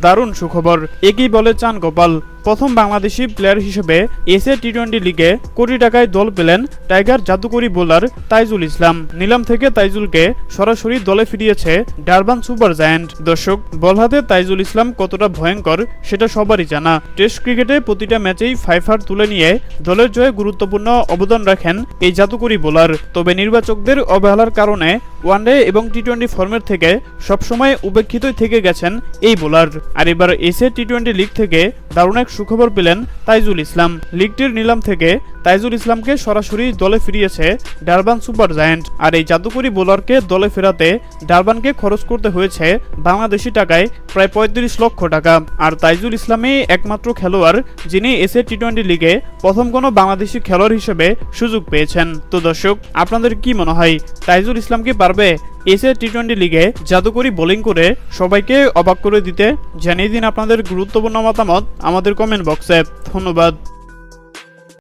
দারুণ সুখবর। একই বলে চান গোপাল। প্রথম বাংলাদেশি প্লেয়ার হিসেবে এসএ টি টোয়েন্টি লিগে কোটি টাকায় দল পেলেন টাইগার জাদুকরি বোলার তাইজুল ইসলাম। নিলাম থেকে তাইজুলকে সরাসরি দলে ফিরিয়েছে ডারবান সুপার জায়ান্ট দর্শক, বল হাতে তাইজুল ইসলাম কতটা ভয়ঙ্কর সেটা সবারই জানা। টেস্ট ক্রিকেটে প্রতিটা ম্যাচেই ফাইফার তুলে নিয়ে দলের জয়ে গুরুত্বপূর্ণ অবদান রাখেন এই জাদুকরি বোলার তবে নির্বাচকদের অবহেলার কারণে ওয়ানডে এবং টি টোয়েন্টি ফর্মের থেকে সবসময় উপেক্ষিতই থেকে গেছেন এই বোলার আর এবার এসএ টি টোয়েন্টি লিগ থেকে দারুণ এক সুখবর পেলেন তাইজুল ইসলাম। লিগটির নিলাম থেকে তাইজুল ইসলামকে সরাসরি দলে ফিরিয়েছে ডারবান সুপার জায়ান্ট। আর এই জাদুকরি বোলারকে দলে ফেরাতে ডারবানকে খরচ করতে হয়েছে বাংলাদেশি টাকায় প্রায় পঁয়ত্রিশ লক্ষ টাকা। আর তাইজুল ইসলামই একমাত্র খেলোয়াড় যিনি এসএ টি টোয়েন্টি লিগে প্রথম কোনো বাংলাদেশি খেলোয়াড় হিসেবে সুযোগ পেয়েছেন। তো দর্শক, আপনাদের কি মনে হয়, তাইজুল ইসলাম কি পারবে এসএ টি টোয়েন্টি লিগে জাদুকরি বোলিং করে সবাইকে অবাক করে দিতে জানিয়ে দিন আপনাদের গুরুত্বপূর্ণ মতামত আমাদের কমেন্ট বক্সে ধন্যবাদ।